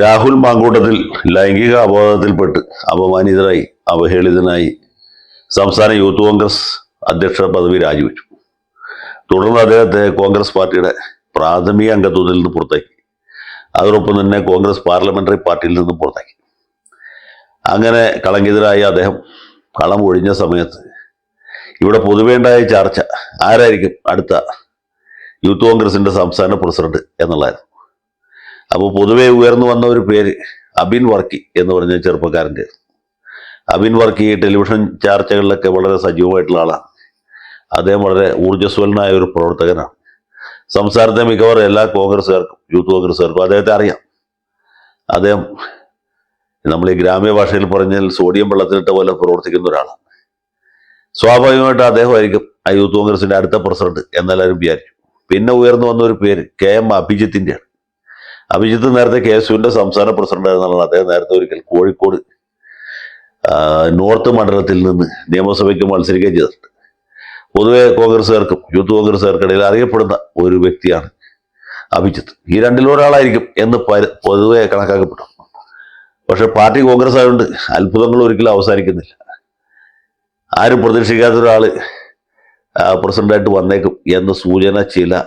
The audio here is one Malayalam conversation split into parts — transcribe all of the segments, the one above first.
രാഹുൽ മാങ്കൂട്ടത്തിൽ ലൈംഗിക അപകടത്തിൽപ്പെട്ട് അപമാനിതനായി അവഹേളിതനായി സംസ്ഥാന യൂത്ത് കോൺഗ്രസ് അധ്യക്ഷ പദവി രാജിവെച്ചു. തുടർന്ന് അദ്ദേഹത്തെ കോൺഗ്രസ് പാർട്ടിയുടെ പ്രാഥമിക അംഗത്വത്തിൽ നിന്ന് പുറത്താക്കി. അതോടൊപ്പം തന്നെ കോൺഗ്രസ് പാർലമെന്ററി പാർട്ടിയിൽ നിന്ന് പുറത്താക്കി. അങ്ങനെ കളങ്കിതരായ അദ്ദേഹം കളം ഒഴിഞ്ഞ സമയത്ത് ഇവിടെ പൊതുവേണ്ടായ ചർച്ച ആരായിരിക്കും അടുത്ത യൂത്ത് കോൺഗ്രസിന്റെ സംസ്ഥാന പ്രസിഡന്റ് എന്നുള്ളതായിരുന്നു. അപ്പോൾ പൊതുവേ ഉയർന്നു വന്ന ഒരു പേര് അബിൻ വർക്കി എന്ന് പറഞ്ഞ ചെറുപ്പക്കാരന്റെ. അബിൻ വർക്കി ടെലിവിഷൻ ചർച്ചകളിലൊക്കെ വളരെ സജീവമായിട്ടുള്ള ആളാണ്. അദ്ദേഹം വളരെ ഊർജസ്വലനായ ഒരു പ്രവർത്തകനാണ്. സംസ്ഥാനത്തെ മിക്കവാറും എല്ലാ കോൺഗ്രസ്സുകാർക്കും യൂത്ത് കോൺഗ്രസ്സുകാർക്കും അദ്ദേഹത്തെ അറിയാം. അദ്ദേഹം നമ്മൾ ഈ ഗ്രാമ്യ ഭാഷയിൽ പറഞ്ഞാൽ സോഡിയം വെള്ളത്തിലിട്ട പോലെ പ്രവർത്തിക്കുന്ന ഒരാളാണ്. സ്വാഭാവികമായിട്ട് അദ്ദേഹമായിരിക്കും ആ യൂത്ത് കോൺഗ്രസിന്റെ അടുത്ത പ്രസിഡന്റ് എന്നെല്ലാവരും വിചാരിച്ചു പിന്നെ ഉയർന്നു വന്ന ഒരു പേര് കെ എം അഭിജിത്തിന്റെയാണ് അഭിജിത്ത് നേരത്തെ കെ എസ് യുവിന്റെ സംസ്ഥാന പ്രസിഡന്റ് ആയിരുന്നാണ് അദ്ദേഹം നേരത്തെ ഒരിക്കൽ കോഴിക്കോട് നോർത്ത് മണ്ഡലത്തിൽ നിന്ന് നിയമസഭയ്ക്ക് മത്സരിക്കുകയും ചെയ്തിട്ടുണ്ട്. പൊതുവെ കോൺഗ്രസ്സുകാർക്കും യൂത്ത് കോൺഗ്രസ്സുകാർക്കിടയിൽ അറിയപ്പെടുന്ന ഒരു വ്യക്തിയാണ് അഭിജിത്ത്. ഈ രണ്ടിലൊരാളായിരിക്കും എന്ന് പൊതുവെ കണക്കാക്കപ്പെട്ടു. പക്ഷെ പാർട്ടി കോൺഗ്രസ് ആയതുകൊണ്ട് അത്ഭുതങ്ങൾ ഒരിക്കലും അവസാനിക്കുന്നില്ല. ആരും പ്രതീക്ഷിക്കാത്ത ഒരാൾ പ്രസിഡന്റായിട്ട് വന്നേക്കും എന്ന സൂചന ചില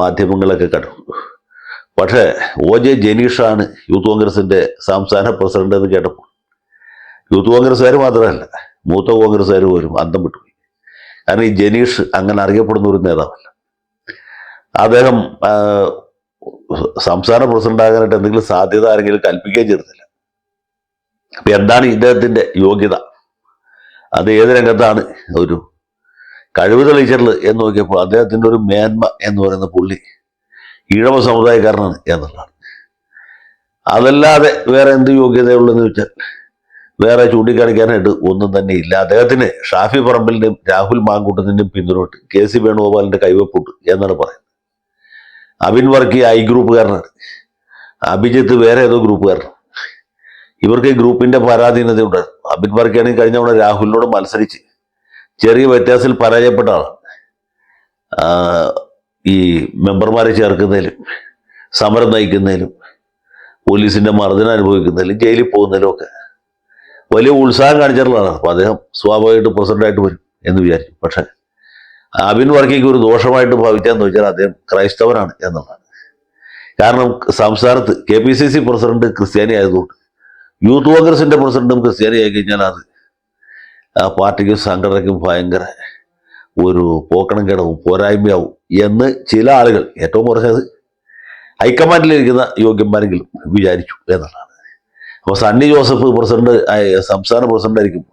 മാധ്യമങ്ങളൊക്കെ കണ്ടു പക്ഷേ ഒ ജെ ജനീഷാണ് യൂത്ത് കോൺഗ്രസിന്റെ സംസ്ഥാന പ്രസിഡന്റ് എന്ന് കേട്ടപ്പോൾ. യൂത്ത് കോൺഗ്രസ്സുകാർ മാത്രമല്ല മൂത്ത കോൺഗ്രസ്സുകാർ പോലും അന്തം വിട്ടുപോയി. കാരണം ഈ ജനീഷ് അങ്ങനെ അറിയപ്പെടുന്ന ഒരു നേതാവല്ല. അദ്ദേഹം സംസ്ഥാന പ്രസിഡന്റ് ആകാനായിട്ട് എന്തെങ്കിലും സാധ്യത ആരെങ്കിലും കൽപ്പിക്കുകയും ചെയ്തില്ല അപ്പം എന്താണ് ഇദ്ദേഹത്തിന്റെ യോഗ്യത? അത് ഏത് രംഗത്താണ് ഒരു കഴിവ് തെളിയിച്ചിട്ടുള്ളത് എന്ന് നോക്കിയപ്പോൾ അദ്ദേഹത്തിന്റെ ഒരു മേന്മ എന്ന് പറയുന്ന പുള്ളി ഈഴവ സമുദായക്കാരനാണ് എന്നുള്ളതാണ്. അതല്ലാതെ വേറെ എന്ത് യോഗ്യതയുള്ളതെന്ന് വെച്ചാൽ വേറെ ചൂണ്ടിക്കാണിക്കാനായിട്ട് ഒന്നും തന്നെ ഇല്ല. അദ്ദേഹത്തിന് ഷാഫി പറമ്പിലിന്റെയും രാഹുൽ മാങ്കൂട്ടത്തിന്റെയും പിന്തുണട്ട് കെ സി വേണുഗോപാലിന്റെ കൈവപ്പുണ്ട് എന്നാണ് പറയുന്നത്. അബിൻ വർക്കി ഐ ഗ്രൂപ്പുകാരനാണ്. അഭിജിത്ത് വേറെ ഏതോ ഗ്രൂപ്പുകാരനാണ്. ഇവർക്ക് ഈ ഗ്രൂപ്പിന്റെ പരാധീനത ഉണ്ടായിരുന്നു അബിൻ വർക്കിയാണെങ്കിൽ കഴിഞ്ഞ തവണ രാഹുലിനോട് മത്സരിച്ച് ചെറിയ വ്യത്യാസത്തിൽ പരാജയപ്പെട്ട ആളാണ്. ഈ മെമ്പർമാരെ ചേർക്കുന്നതിലും സമരം നയിക്കുന്നതിലും പോലീസിന്റെ മർദ്ദനം അനുഭവിക്കുന്നതിലും ജയിലിൽ പോകുന്നതിലും ഒക്കെ വലിയ ഉത്സാഹം കാണിച്ചിട്ടുള്ളതാണ്. അപ്പോൾ അദ്ദേഹം സ്വാഭാവികമായിട്ട് പ്രസിഡന്റായിട്ട് വരും എന്ന് വിചാരിച്ചു പക്ഷെ അബിൻ വർക്കിക്ക് ഒരു ദോഷമായിട്ട് ഭാവിക്കാന്ന് വെച്ചാൽ അദ്ദേഹം ക്രൈസ്തവനാണ് എന്നുള്ളതാണ്. കാരണം സംസ്ഥാനത്ത് K P C C president ക്രിസ്ത്യാനി ആയതുകൊണ്ട് യൂത്ത് കോൺഗ്രസിന്റെ പ്രസിഡന്റും ക്രിസ്ത്യാനി ആയി കഴിഞ്ഞാൽ അത് ആ പാർട്ടിക്കും സംഘടനയ്ക്കും ഭയങ്കര ഒരു പോക്കണം കേടവും പോരായ്മയാവും. എന്ന് ചില ആളുകൾ ഏറ്റവും കുറഞ്ഞത് ഹൈക്കമാൻഡിലിരിക്കുന്ന യോഗ്യന്മാരെങ്കിലും വിചാരിച്ചു എന്നുള്ളതാണ്. അപ്പോൾ സണ്ണി ജോസഫ് പ്രസിഡന്റ് സംസ്ഥാന പ്രസിഡന്റ് ആയിരിക്കും.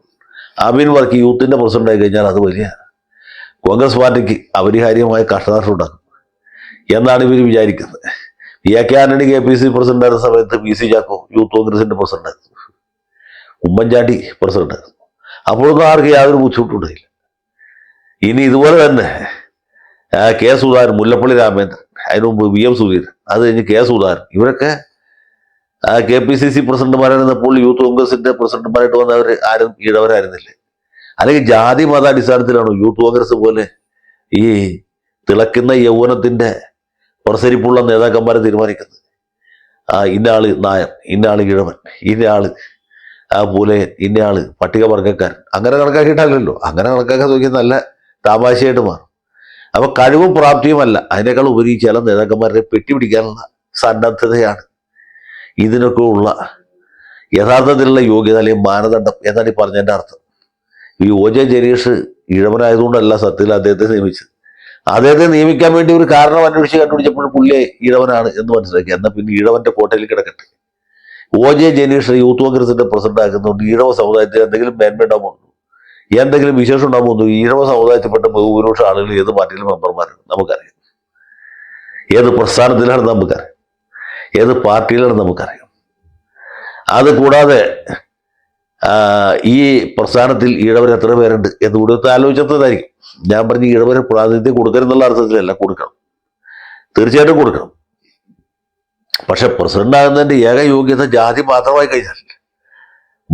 അബിൻ വർക്ക് യൂത്തിന്റെ പ്രസിഡന്റ് ആയി കഴിഞ്ഞാൽ അത് വലിയ കോൺഗ്രസ് പാർട്ടിക്ക് അപരിഹാര്യമായ കഷ്ടനഷ്ടം ഉണ്ടാക്കും എന്നാണ് ഇവർ വിചാരിക്കുന്നത്. P A K Antony K P C president ആയിരുന്ന സമയത്ത് പി സി ചാക്കോ യൂത്ത് കോൺഗ്രസിന്റെ പ്രസിഡന്റ് ആയിരുന്നു. ഉമ്മൻചാണ്ടി പ്രസിഡന്റ് അപ്പോഴൊന്നും ആർക്കും യാതൊരു ബുദ്ധിമുട്ടുണ്ടായില്ല ഇനി ഇതുപോലെ തന്നെ കെ സുധാകരൻ മുല്ലപ്പള്ളി രാമേന്ദ്രൻ അതിനു മുമ്പ് വി എം സുധീരൻ അത് കഴിഞ്ഞ് കെ സുധാകരൻ. ഇവരൊക്കെ കെ പി സി സി പ്രസിഡന്റുമാരായിരുന്നപ്പോൾ യൂത്ത് കോൺഗ്രസിന്റെ പ്രസിഡന്റുമാരായിട്ട് വന്നവർ ആരും ഈഴവരായിരുന്നില്ലേ അല്ലെങ്കിൽ ജാതി മത അടിസ്ഥാനത്തിലാണോ യൂത്ത് കോൺഗ്രസ് പോലെ ഈ തിളക്കുന്ന യൗവനത്തിന്റെ പ്രസരിപ്പുള്ള നേതാക്കന്മാരെ തീരുമാനിക്കുന്നത്? ആ ഇന്ന ആൾ നായർ ഇന്ന ആൾ കിഴവൻ ഇന്ന ആൾ ആ പോലെ ഇന്ന ആൾ പട്ടികവർഗക്കാരൻ. അങ്ങനെ കണക്കാക്കിയിട്ടല്ലല്ലോ. അങ്ങനെ കണക്കാക്കാൻ നോക്കിയാൽ നല്ല താമാശയായിട്ട് മാറും. അപ്പൊ കഴിവും പ്രാപ്തിയുമല്ല. അതിനേക്കാൾ ഉപരി ചില നേതാക്കന്മാരെ പെട്ടിപിടിക്കാനുള്ള സന്നദ്ധതയാണ്. ഇതിനൊക്കെ ഉള്ള യഥാർത്ഥത്തിലുള്ള യോഗ്യത അല്ലെങ്കിൽ മാനദണ്ഡം എന്നാണ് ഈ പറഞ്ഞതിന്റെ അർത്ഥം. ഈ ഒ ജെ ജനീഷ് ഇഴവനായതുകൊണ്ടല്ല സത്യത്തിൽ അദ്ദേഹത്തെ നിയമിച്ചത്. അദ്ദേഹത്തെ നിയമിക്കാൻ വേണ്ടി ഒരു കാരണം അന്വേഷിച്ച് കണ്ടുപിടിച്ചപ്പോൾ പുള്ളിയെ ഇഴവനാണ് എന്ന് മനസ്സിലാക്കി. എന്നാൽ പിന്നെ ഇഴവന്റെ കോട്ടയിൽ കിടക്കട്ടെ. ഒ ജെ ജനീഷ് യൂത്ത് കോൺഗ്രസിന്റെ പ്രസിഡന്റ് ആക്കുന്നതുകൊണ്ട് ഈഴവ സമുദായത്തിൽ എന്തെങ്കിലും മേന്മ ഉണ്ടാകുമോ എന്തെങ്കിലും വിശേഷം ഉണ്ടാകുമോ ഈഴവ സമുദായത്തിൽപ്പെട്ട ബഹുഭൂരിപക്ഷം ആളുകൾ ഏത് പാർട്ടിയിലും മെമ്പർമാരാണ്? നമുക്കറിയാം. ഏത് പ്രസ്ഥാനത്തിലാണ് നമുക്കറിയാം. ഏത് പാർട്ടിയിലാണ് നമുക്കറിയാം. അത് കൂടാതെ ഈ പ്രസ്ഥാനത്തിൽ ഈഴവർ എത്ര പേരുണ്ട് എന്ന് കൂടി ആലോചിച്ചതായിരിക്കും ഞാൻ പറഞ്ഞ ഈഴവരെ പ്രാതിനിധ്യം കൊടുക്കരുന്നുള്ള അർത്ഥത്തിലല്ല കൊടുക്കണം. തീർച്ചയായിട്ടും കൊടുക്കണം. പക്ഷെ പ്രസിഡന്റ് ആകുന്നതിന്റെ ഏക യോഗ്യത ജാതി മാത്രമായി കഴിഞ്ഞാൽ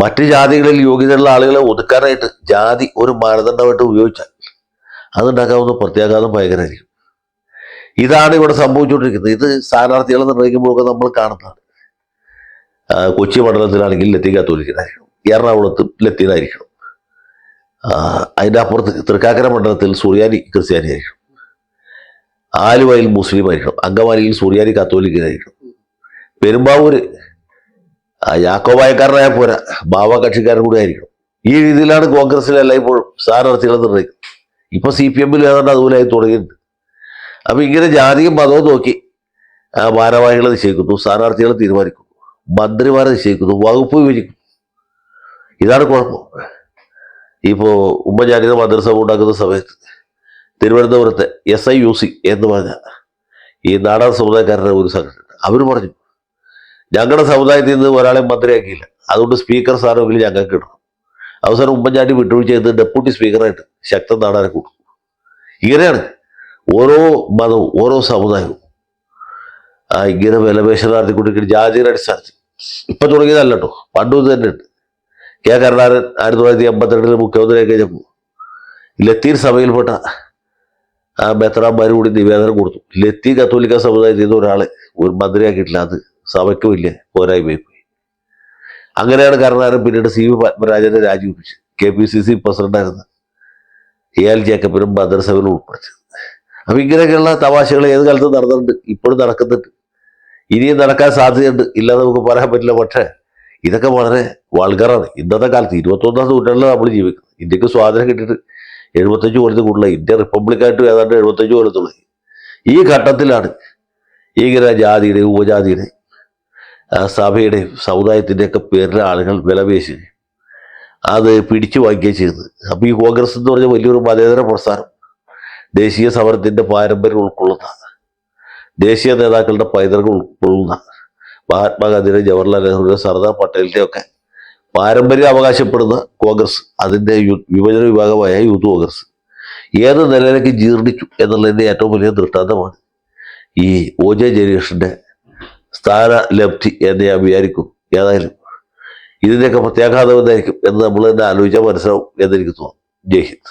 മറ്റ് ജാതികളിൽ യോഗ്യതയുള്ള ആളുകളെ ഒതുക്കാനായിട്ട് ജാതി ഒരു മാനദണ്ഡമായിട്ട് ഉപയോഗിച്ചാൽ അതുണ്ടാക്കാവുന്ന പ്രത്യാഘാതം ഭയങ്കരമായിരിക്കും. ഇതാണ് ഇവിടെ സംഭവിച്ചുകൊണ്ടിരിക്കുന്നത്. ഇത് സ്ഥാനാർത്ഥികളെ നിർണയിക്കുമ്പോഴൊക്കെ നമ്മൾ കാണുന്നതാണ്. കൊച്ചി മണ്ഡലത്തിലാണെങ്കിൽ ലത്തീൻ കാത്തോലിക്കനായിരിക്കണം. എറണാകുളത്ത് ലത്തീനായിരിക്കണം. അതിന്റെ അപ്പുറത്ത് തൃക്കാക്കര മണ്ഡലത്തിൽ സുറിയാനി ക്രിസ്ത്യാനി ആയിരിക്കണം ആലുവയിൽ മുസ്ലിം ആയിരിക്കണം അങ്കമാലിയിൽ സുറിയാനി കാത്തോലിക്കനായിരിക്കണം. പെരുമ്പാവൂര് ആ, യാക്കോബായക്കാരനായ പോരാ ബാവ കക്ഷിക്കാരൻ കൂടെ ആയിരിക്കണം. ഈ രീതിയിലാണ് കോൺഗ്രസിലെല്ലാം ഇപ്പോൾ സ്ഥാനാർത്ഥികളെ നിർണയിക്കുന്നത് ഇപ്പൊ സി പി എമ്മിൽ ഏതാണ്ട് അതുപോലെ ആയി തുടങ്ങിയിട്ടുണ്ട്. അപ്പൊ ഇങ്ങനെ ജാതിയും മതവും നോക്കി ആ, ഭാരവാഹികളെ നിശ്ചയിക്കുന്നു സ്ഥാനാർത്ഥികളെ തീരുമാനിക്കുന്നു മന്ത്രിമാരെ നിശ്ചയിക്കുന്നു വകുപ്പ് വിഭജിക്കുന്നു. ഇതാണ് കുഴപ്പം. ഇപ്പോ ഉമ്മൻചാണ്ടിയുടെ മന്ത്രിസഭ ഉണ്ടാക്കുന്ന സമയത്ത് തിരുവനന്തപുരത്തെ എസ് ഐ യു സി എന്ന് പറഞ്ഞ ഈ നാടൻ സമുദായക്കാരുടെ ഒരു സംഘടന അവർ പറഞ്ഞു ഞങ്ങളുടെ സമുദായത്തിൽ നിന്ന് ഒരാളെ മന്ത്രിയാക്കിയില്ല. അതുകൊണ്ട് സ്പീക്കർ സ്ഥാനമെങ്കിലും ഞങ്ങൾക്ക് ഇടണം. അവസാനം ഉമ്മൻചാണ്ടി വിട്ടുവീഴ്ച ചെയ്ത് ഡെപ്യൂട്ടി സ്പീക്കറായിട്ട് ശക്തൻ നാടാനെ കൂട്ടും. ഇങ്ങനെയാണ് ഓരോ മതവും ഓരോ സമുദായവും. ആ ഇങ്ങനെ വിലപേശ നടത്തിക്കൊണ്ടിരിക്കുന്ന ജാതിയുടെ അടിസ്ഥാനത്തിൽ. ഇപ്പൊ തുടങ്ങിയതല്ല കേട്ടോ പണ്ടും തന്നെ ഉണ്ട് കെ കരുണാകരൻ ആയിരത്തി തൊള്ളായിരത്തി എൺപത്തിരണ്ടിൽ മുഖ്യമന്ത്രിയായി കഴിഞ്ഞപ്പോൾ ലത്തീൻ സഭയിൽപ്പെട്ട ആ മെത്രാന്മാർ കൂടി നിവേദനം കൊടുത്തു. ലത്തീൻ കത്തോലിക്ക സമുദായത്തിൽ നിന്ന് ഒരാളെ ഒരു മന്ത്രിയാക്കിയിട്ടില്ല. അത് സഭയ്ക്ക് വലിയ പോരായ്മയായി പോയി. അങ്ങനെയാണ് കരുണാകരൻ പിന്നീട് സി വി പത്മരാജനെ രാജിവെപ്പിച്ചത്. കെ പി സി സി പ്രസിഡന്റായിരുന്ന എ എൽ ജേക്കബിനും മന്ത്രിസഭയിൽ ഉൾപ്പെടുത്തിയത്. അപ്പം ഇങ്ങനെയൊക്കെയുള്ള തമാശകൾ ഏത് കാലത്തും നടന്നിട്ടുണ്ട് ഇപ്പോഴും നടക്കുന്നുണ്ട്. ഇനിയും നടക്കാൻ സാധ്യതയുണ്ട്. ഇല്ലാതെ നമുക്ക് പറയാൻ പറ്റില്ല. പക്ഷേ ഇതൊക്കെ വളരെ വൾഗറാണ് ഇന്നത്തെ കാലത്ത് ഇരുപത്തൊന്നാം നൂറ്റാണ്ടിലാണ് നമ്മൾ ജീവിക്കുന്നത്. ഇന്ത്യയ്ക്ക് സ്വാതന്ത്ര്യം കിട്ടിയിട്ട് എഴുപത്തഞ്ച് കൊല്ലത്തിൽ കൂടുതൽ ഇന്ത്യ റിപ്പബ്ലിക്കായിട്ട് ഏതാണ്ട് എഴുപത്തഞ്ച് കൊല്ലത്തുള്ളത് ഈ ഘട്ടത്തിലാണ് ഇങ്ങനെ ജാതിയുടെ ഉപജാതിയുടെയും ആ സഭയുടെയും സമുദായത്തിന്റെയൊക്കെ പേരിലെ ആളുകൾ വിലപേശി. അത് പിടിച്ചു വാങ്ങിക്കുകയും ചെയ്തത് അപ്പോൾ ഈ കോൺഗ്രസ് എന്ന് പറഞ്ഞ വലിയൊരു മതേതര പ്രസ്ഥാനം ദേശീയ സമരത്തിന്റെ പാരമ്പര്യം ഉൾക്കൊള്ളുന്ന ദേശീയ നേതാക്കളുടെ പൈതൃകം ഉൾക്കൊള്ളുന്ന മഹാത്മാഗാന്ധിയുടെ ജവഹർലാൽ നെഹ്റുവിന്റെ സർദാർ പട്ടേലിന്റെ ഒക്കെ പാരമ്പര്യം അവകാശപ്പെടുന്ന കോൺഗ്രസ് അതിന്റെ വിഭജന വിഭാഗമായ യൂത്ത് കോൺഗ്രസ്. ഏത് നിലയിലേക്ക് ജീർണിച്ചു എന്നുള്ളതിന്റെ ഏറ്റവും വലിയ ദൃഷ്ടാന്തമാണ് ഈ ഒ ജെ ജനീഷിന്റെ സ്ഥാന ലബ്ധി എന്ന് ഞാൻ വിചാരിക്കും. ഏതായാലും ഇതിന്റെയൊക്കെ പ്രത്യാഘാതം എന്തായിരിക്കും എന്ന് നമ്മൾ തന്നെ ആലോചിച്ചാൽ മനസ്സിലാവും എന്നെനിക്ക് തോന്നുന്നു ജയ് ഹിന്ദ്.